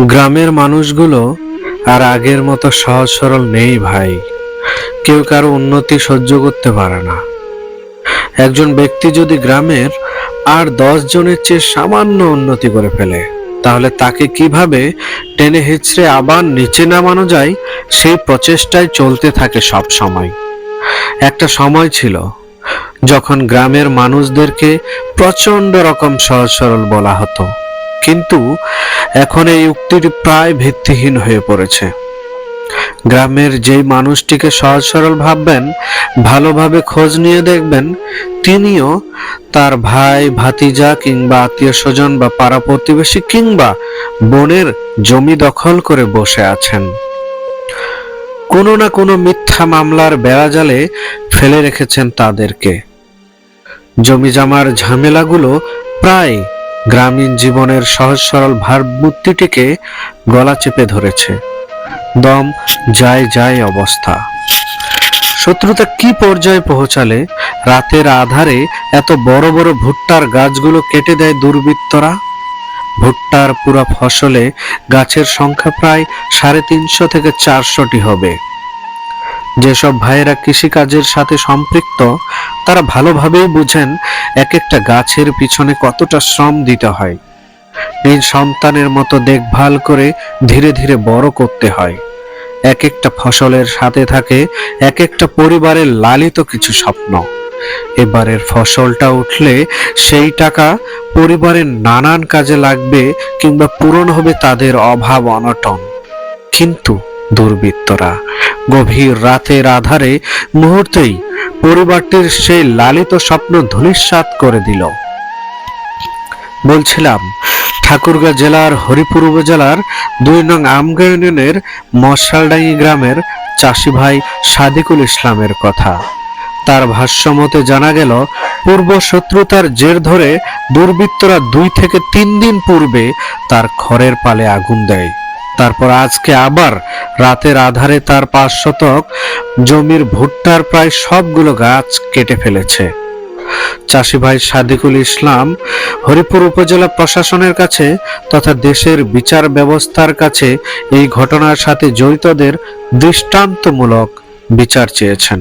গ্রামের মানুষগুলো আর আগের মতো সহজ সরল নেই ভাই। কেউ কারও উন্নতি সহ্য করতে পারে না। একজন ব্যক্তি যদি গ্রামের আর দশ জনের চেয়ে সামান্য উন্নতি করে ফেলে, তাহলে তাকে কীভাবে টেনে হিচড়ে আবার নিচে নামানো যায় সেই প্রচেষ্টায় চলতে থাকে সব সময়। একটা সময় ছিল যখন গ্রামের মানুষদেরকে প্রচণ্ড রকম সহজ সরল বলা হতো। কিন্তু এখন এই উক্তিটি প্রায় ভিত্তিহীন হয়ে পড়েছে। গ্রামের যেই মানুষটিকে সহজ সরল ভাববেন, ভালোভাবে খোঁজ নিয়ে দেখবেন, তিনিও তার ভাই, ভাতিজা কিংবা আত্মীয় স্বজন বা পাড়া প্রতিবেশী কিংবা বোনের জমি দখল করে বসে আছেন। কোনো না কোনো মিথ্যা মামলার বেড়াজালে ফেলে রেখেছেন তাদেরকে। জমি জমার ঝামেলাগুলো প্রায় গ্রামীণ জীবনের সহজ সরল ভারমূর্তিটিকে গলা চেপে ধরেছে। দম, যায় যায় অবস্থা। শত্রুতা কি পর্যায়ে পৌঁছালে রাতের আধারে এত বড় বড় ভুট্টার গাছগুলো কেটে দেয় দুর্বৃত্তরা? ভুট্টার পুরো ফসলে গাছের সংখ্যা প্রায় সাড়ে তিনশো থেকে চারশোটি হবে। যেসব ভাইয়েরা কৃষিকাজের সাথে সম্পৃক্ত, তারা ভালোভাবেই বুঝেন এক একটা গাছের পিছনে কতটা শ্রম দিতে হয়। নিজ সন্তানের মতো দেখভাল করে ধীরে ধীরে বড় করতে হয়। এক একটা ফসলের সাথে থাকে এক একটা পরিবারের লালিত কিছু স্বপ্ন। এবারের ফসলটা উঠলে সেই টাকা পরিবারের নানান কাজে লাগবে কিংবা পূরণ হবে তাদের অভাব অনটন। কিন্তু দুর্বৃত্তরা। গভীর রাতের আধারে মুহূর্তেই পরিবারটির সেই লালিত স্বপ্ন ধূলিসাৎ করে দিল। বলছিলাম, ঠাকুরগাঁ জেলার হরিপুর উপজেলার দুই নং আমগা ইউনিয়নের মশালডাঙ্গি গ্রামের চাষি ভাই সাদিকুল ইসলামের কথা। তার ভাষ্যমতে জানা গেল, পূর্ব শত্রুতার জের ধরে দুর্বৃত্তরা দুই থেকে তিন দিন পূর্বে তার খড়ের পালে আগুন দেয়। তারপর আজকে আবার রাতের আধারে তার পাঁচ শতক জমির ভুট্টার প্রায় সবগুলো গাছ কেটে ফেলেছে। চাষি ভাই সাদিকুল ইসলাম হরিপুর উপজেলা প্রশাসনের কাছে তথা দেশের বিচার ব্যবস্থার কাছে এই ঘটনার সাথে জড়িতদের দৃষ্টান্তমূলক বিচার চেয়েছেন।